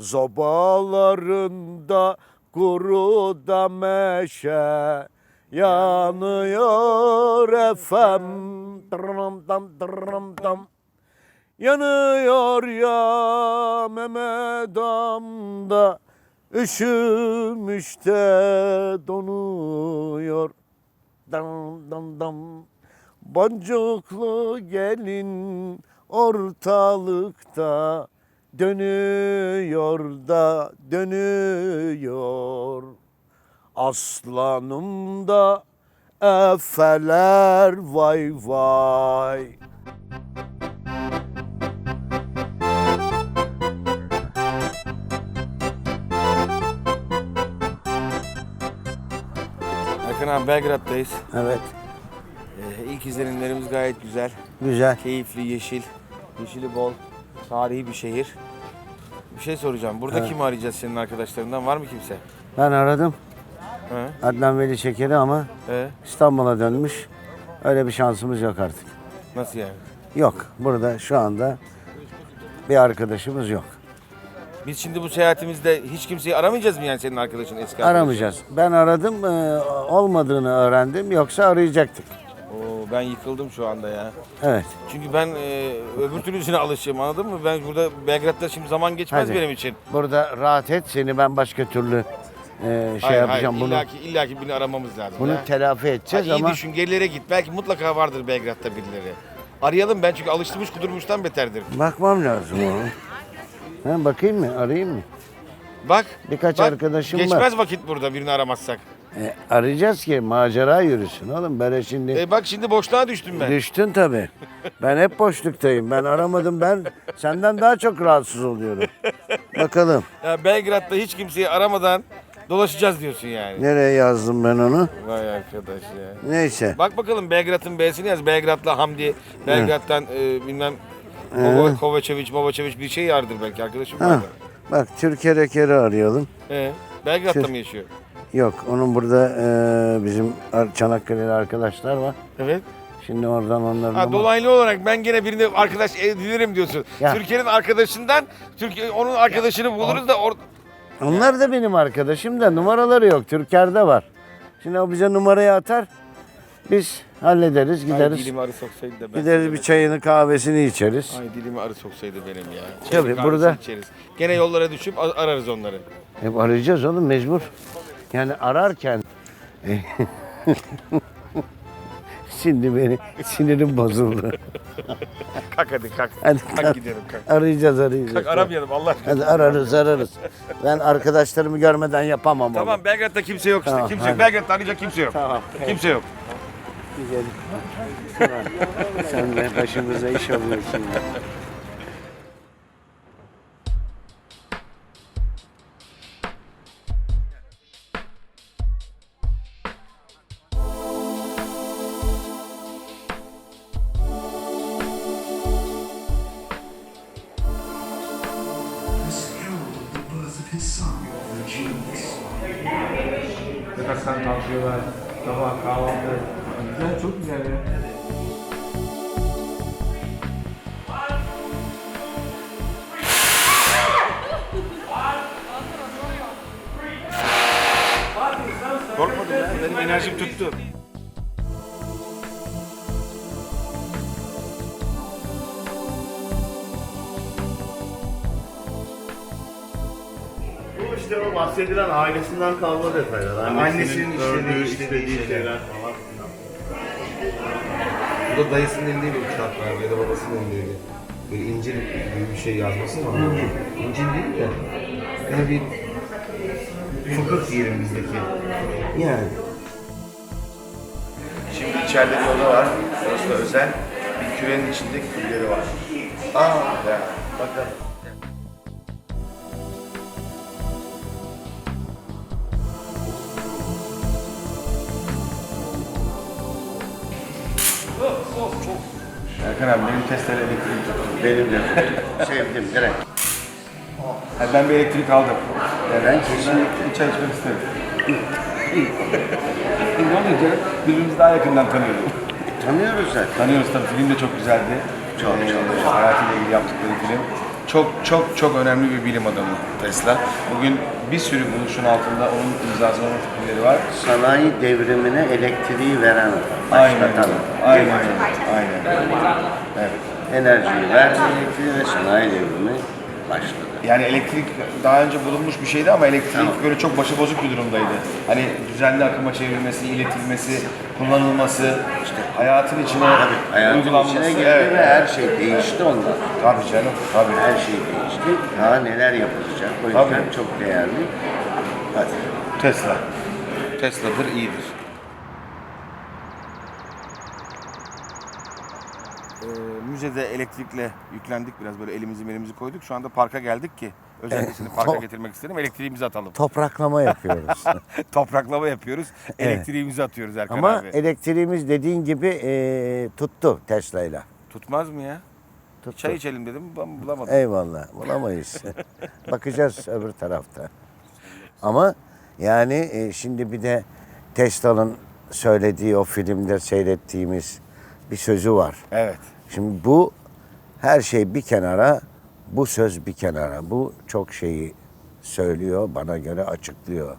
Zobalarında kuru da meşe yanıyor efem. Tırnım tam tırnım tam. Yanıyor ya Mehmet Amda Üşümüş de donuyor Dam dam dam Boncuklu gelin ortalıkta Dönüyor da dönüyor Aslanım da efeler vay vay Erkan abi Belgrad'dayız. Evet Ee, ilk izlenimlerimiz gayet güzel. güzel Keyifli, yeşil. Yeşili bol. Tarihi bir şehir. Bir şey soracağım. Burada kimi arayacağız senin arkadaşlarından? Var mı kimse? Ben aradım He? Adnan Veli Şeker'i ama He? İstanbul'a dönmüş. Öyle bir şansımız yok artık. Nasıl yani? Yok. Burada şu anda bir arkadaşımız yok. Biz şimdi bu seyahatimizde hiç kimseyi aramayacağız mı yani senin arkadaşın eski arkadaşın? Aramayacağız. Ben aradım, e, olmadığını öğrendim. Yoksa arayacaktık. Ben yıkıldım şu anda ya. Evet. Çünkü ben e, öbür türlüsüne alışığım anladın mı? Ben burada Belgrad'da şimdi zaman geçmez Hadi. benim için. Burada rahat et. Seni ben başka türlü e, şey hayır, yapacağım. hayır. bunu İllaki, illaki birini aramamız lazım. bunu ya. telafi Ha, edeceğiz iyi ama düşün gerilere git. Belki mutlaka vardır Belgrad'da birileri. Arayalım ben çünkü alıştırmış kudurmuştan beterdir. bakmam lazım onu. Ha, bakayım mı? Arayayım mı? Bak. Birkaç bak, arkadaşım var. Geçmez vakit burada birini aramazsak. E, arayacağız ki macera yürüsün oğlum. Böyle şimdi E bak şimdi boşluğa düştüm ben. Düştün tabii. Ben hep boşluktayım. Ben aramadım. Ben senden daha çok rahatsız oluyorum. Bakalım. Ya Belgrad'da hiç kimseyi aramadan dolaşacağız diyorsun yani. Nereye yazdım ben onu? Vay arkadaş ya. Neyse. Bak bakalım Belgrad'ın B'sini yaz. Belgrad'la Hamdi, Belgrad'dan e, bilmem Kova- Kovačević, Movačević bir şey yardır belki arkadaşım Ha. vardır. Bak Türker Eker'i arayalım. E, Belgrad'da Tür- mı yaşıyor? Yok onun burada e, bizim Çanakkale'li arkadaşlar var. Evet. Şimdi oradan onların Ha, dolaylı olarak ben gene birini arkadaş edinirim diyorsun. Ya. Türkiye'nin arkadaşından Türkiye onun arkadaşını buluruz da or Onlar da benim arkadaşım da numaraları yok. Türker'de var. Şimdi o bize numarayı atar. Biz hallederiz Ay, gideriz. dilimi arı soksaydı da ben. Gideriz bir çayını kahvesini içeriz. Ay dilimi arı soksaydı benim ya. Tabii, Çay kahvesi burada- içeriz. Gene yollara düşüp a- ararız onları. Hep arayacağız oğlum mecbur. Yani ararken Şimdi beni sinirim bozuldu. Kalk hadi kalk. Hadi kalk, kalk. gidelim kalk. Arayacağız arayacağız. Kalk aramayalım Allah aşkına. Hadi ararız ararız. Ben arkadaşlarımı görmeden yapamam onu. Tamam Belgrad'da kimse yok işte. Tamam, kimse hadi. yok. Belgrad'da arayacak kimse yok. Tamam. Kimse yok. Gidelim. Sen de başımıza iş alıyorsun ya. Yataktan kalkıyorlar. Sabah kahvaltı. Güzel, çok güzel ya. Korkmadım ya. Benim enerjim tuttu. İşte o bahsedilen ailesinden kalma detaylar. Annesinin, işlediği, işlediği şeyler falan. Bu da dayısının elinde bir kağıt var ya da babasının elinde bir. Böyle incir gibi bir şey yazması var. İncir. İncir değil de. Yani bir fıkıh diyelim bizdeki. Yani. Şimdi içeride bir oda var. Burası da özel. Bir kürenin içinde külleri var. Aa. Ya, bakın. Erkan abi benim testere elektrik tuttu. Benim de. Sevdim direkt. Yani ben bir elektrik aldım. Neden? Bir çay içmek isterim. Olunca birbirimizi daha yakından tanıyoruz. Tanıyoruz zaten. Tanıyoruz tabii film de çok güzeldi. Çok, Ee, çok. Hayatıyla ilgili yaptıkları film. Çok çok çok önemli bir bilim adamı Tesla. Bugün bir sürü buluşun altında onun imzası, onun fikirleri var. Sanayi devrimine elektriği veren adam. Aynen. Başlatan adam. Aynen. Aynen. Evet. Enerjiyi verdi elektriği ve sanayi devrimi başladı. Yani elektrik daha önce bulunmuş bir şeydi ama elektrik böyle çok başıbozuk bir durumdaydı. Hani düzenli akıma çevrilmesi, iletilmesi, kullanılması, işte hayatın içine Hayatın uygulanması. içine girdi evet. ve her şey değişti ondan. Tabii canım, tabii. Her şey değişti. Daha neler yapılacak. O yüzden Tabii. çok değerli. Hadi. Tesla. Tesla'dır, iyidir. Ee, müzede elektrikle yüklendik biraz böyle elimizi elimizi koyduk. Şu anda parka geldik ki özellikle seni parka getirmek istedim. Elektriğimizi atalım. Topraklama yapıyoruz. Topraklama yapıyoruz. Elektriğimizi atıyoruz Erkan Ama abi. elektriğimiz dediğin gibi eee, tuttu Tesla'yla. Tutmaz mı ya? Tuttu. Çay içelim dedim ben bulamadım. Eyvallah. Bulamayız. Bakacağız öbür tarafta. Ama yani e, şimdi bir de Tesla'nın söylediği o filmde seyrettiğimiz bir sözü var. Evet. Şimdi bu her şey bir kenara, bu söz bir kenara. Bu çok şeyi söylüyor, bana göre açıklıyor.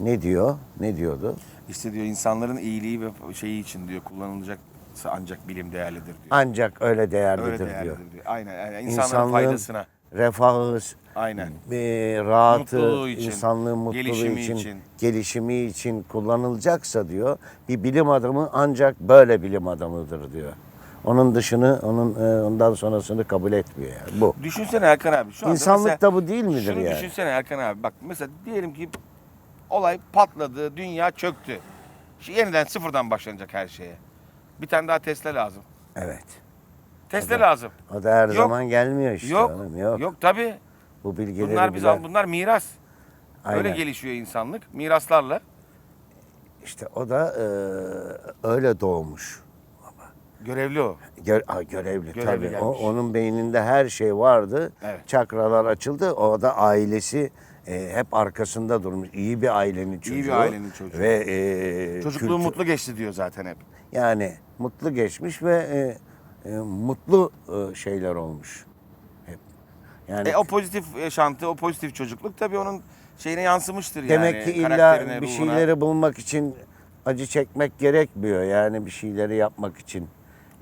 Ne diyor? Ne diyordu? İşte diyor insanların iyiliği ve şeyi için diyor kullanılacak ancak bilim değerlidir diyor. Ancak öyle değerlidir Öyle diyor. değerlidir diyor. Aynen. yani insanların İnsanlığın faydasına. refahı, Aynen. e, rahatı, Mutluluğu için, insanlığın mutluluğu gelişimi için, için. gelişimi için kullanılacaksa diyor, bir bilim adamı ancak böyle bilim adamıdır diyor. Onun dışını, onun e, ondan sonrasını kabul etmiyor yani. Bu. Düşünsene Erkan abi. Şu anda İnsanlık mesela- da bu değil midir Şunu yani? düşünsene Erkan abi. Bak mesela diyelim ki olay patladı, dünya çöktü. Şimdi yeniden sıfırdan başlanacak her şeye. Bir tane daha Tesla lazım. Evet. Tesla lazım. O da her Yok. zaman gelmiyor işte. yok, oğlum, yok. yok. tabii. Bu bilgileri Bunlar biz bilen- bunlar miras. Öyle Aynen. gelişiyor insanlık miraslarla. İşte o da e, öyle doğmuş. Görevli o. Gö ha, görevli, Görevli tabii. O, gelmiş. onun beyninde her şey vardı. Evet. Çakralar açıldı. O da ailesi e, hep arkasında durmuş. İyi bir ailenin çocuğu. bir ailenin çocuğu. Ve e, Çocukluğu kültür- mutlu geçti diyor zaten hep. Yani mutlu geçmiş ve e, e, mutlu e, şeyler olmuş. Hep. Yani E, o pozitif yaşantı, o pozitif çocukluk tabii onun şeyine yansımıştır demek yani. ki illa bir şeyleri bulmak için acı çekmek gerekmiyor. Yani bir şeyleri yapmak için.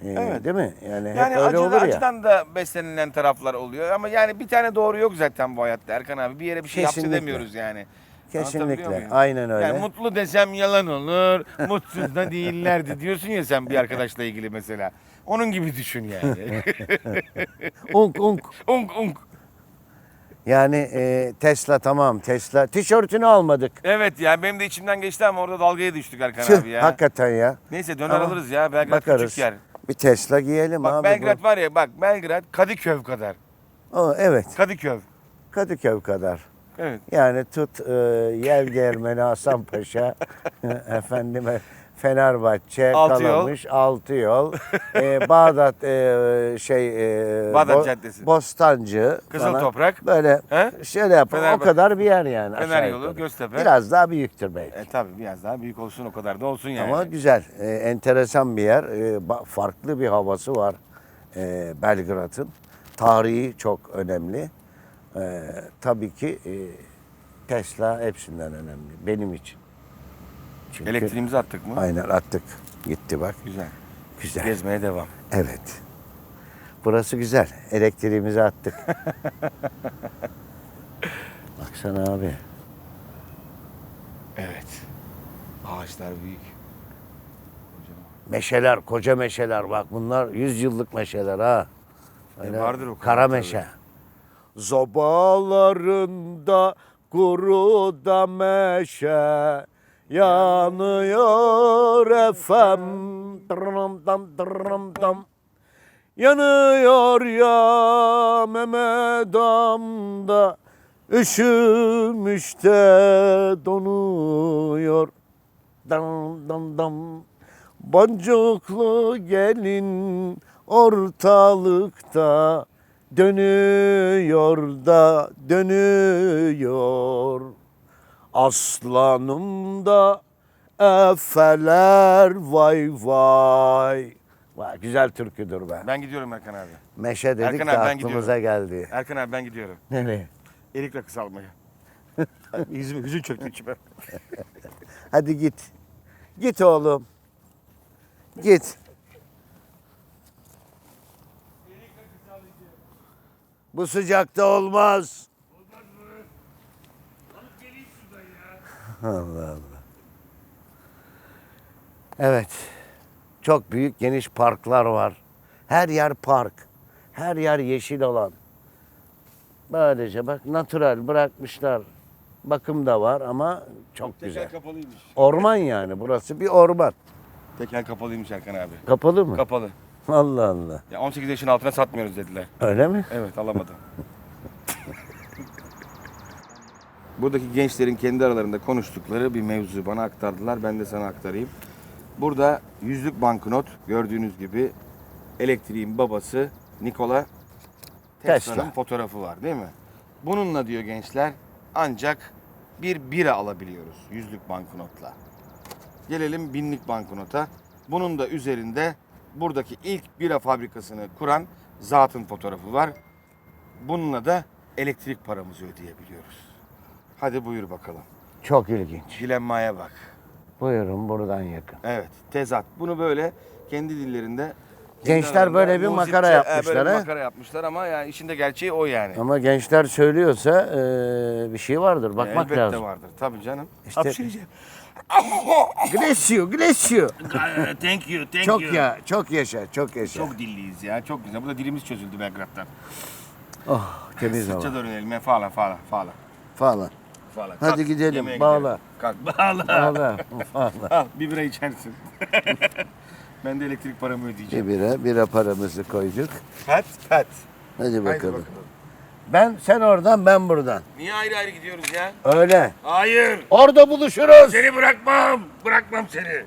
E, Evet. Değil mi? Yani, hep Yani öyle acı, olur ya. acıdan da beslenilen taraflar oluyor ama yani bir tane doğru yok zaten bu hayatta Erkan abi. Bir yere bir şey Kesinlikle. hapsedemiyoruz yani. Kesinlikle. Aynen öyle. Yani mutlu desem yalan olur, mutsuz da değillerdi diyorsun ya sen bir arkadaşla ilgili mesela. Onun gibi düşün yani. Unk unk. unk unk. Yani e, Tesla tamam Tesla. Tişörtünü almadık. Evet ya benim de içimden geçti ama orada dalgaya düştük Erkan Tüh, abi ya. hakikaten ya. Neyse döner Ama alırız ya. Belgrad Bakarız. küçük yer. Bir Tesla giyelim Bak abi. Belgrad var ya bak Belgrad Kadıköy kadar. bu. O, evet Kadıköy. Kadıköy kadar. Evet. Yani tut e, yel Hasan Paşa efendime Fenerbahçe Altı yol. Kalamış altı yol e, Bağdat e, şey e, Bağdat Caddesi. Bostancı Kızıl falan. Toprak. böyle He? şöyle yapalım o Fenerbahçe. kadar bir yer yani Fener yolu, yukarı. Göztepe. biraz daha büyüktür belki E tabi biraz daha büyük olsun o kadar da olsun yani. ama güzel e, enteresan bir yer E, ba- farklı bir havası var e, Belgrad'ın tarihi çok önemli E, tabii ki e, Tesla hepsinden önemli benim için. Çünkü Elektriğimizi attık mı? aynen attık. Gitti bak. Güzel. Güzel. Gezmeye devam. Evet. Burası güzel. Elektriğimizi attık. Baksana abi. Evet. Ağaçlar büyük. Meşeler, koca meşeler. Bak bunlar 100 yıllık meşeler ha. E, vardır o kadar Kara tabii. meşe. Zobalarında kuru da meşe yanıyor efem. Dırnım dam dırnım dam. Yanıyor ya Mehmet Dam'da Üşümüş de donuyor Dam dam dam Boncuklu gelin ortalıkta Dönüyor da dönüyor Aslanım da efeler vay vay Vay güzel türküdür be. Ben gidiyorum Erkan abi. Meşe dedik Erkan de abi, ben aklımıza geldi. Erkan abi ben gidiyorum. Nereye? Erik rakısı almaya. Yüzüm, çöktü içime. Hadi git. Git oğlum. Git. Bu sıcakta olmaz. Allah Allah. Evet. Çok büyük geniş parklar var. Her yer park. Her yer yeşil alan. Böylece bak natural bırakmışlar. Bakım da var ama çok güzel. Tekel kapalıymış. Orman yani burası bir orman. Tekel kapalıymış Erkan abi. Kapalı mı? Kapalı. Allah Allah. Ya 18 yaşın altına satmıyoruz dediler. Öyle mi? Evet alamadım. Buradaki gençlerin kendi aralarında konuştukları bir mevzu bana aktardılar. Ben de sana aktarayım. Burada yüzlük banknot gördüğünüz gibi elektriğin babası Nikola Tesla'nın Tesla. fotoğrafı var değil mi? Bununla diyor gençler ancak bir bira alabiliyoruz yüzlük banknotla. Gelelim binlik banknota. Bunun da üzerinde buradaki ilk bira fabrikasını kuran zatın fotoğrafı var. Bununla da elektrik paramızı ödeyebiliyoruz. Hadi buyur bakalım. Çok ilginç. Dilenmaya bak. Buyurun buradan yakın. Evet, tezat. Bunu böyle kendi dillerinde kendi Gençler böyle bir muzipçe- makara e, yapmışlar, Böyle bir ha? makara yapmışlar ama yani işinde gerçeği o yani. Ama gençler söylüyorsa eee, bir şey vardır. Bakmak Elbette lazım. vardır. Tabii canım. İşte- Hapşıracağım. Glesio, Glesio. thank you, thank Çok you. ya, çok yaşa, çok yaşa. Çok dilliyiz ya. Çok güzel. Bu da dilimiz çözüldü Belgrad'dan. Oh, temiz hava Sıkça dönelim. Fala, fala, fala. falan. Fala. Hadi Kalk, gidelim, yemeğe bağla. Kalk, bağla. Valla, valla. Al, bir bira içersin. ben de elektrik paramı ödeyeceğim. Bir bira, bira paramızı koyduk. Pet, pet. Hadi bakalım. Ben, sen oradan, ben buradan. Niye ayrı ayrı gidiyoruz ya? Öyle. Hayır. Orada buluşuruz. Seni bırakmam. Bırakmam seni.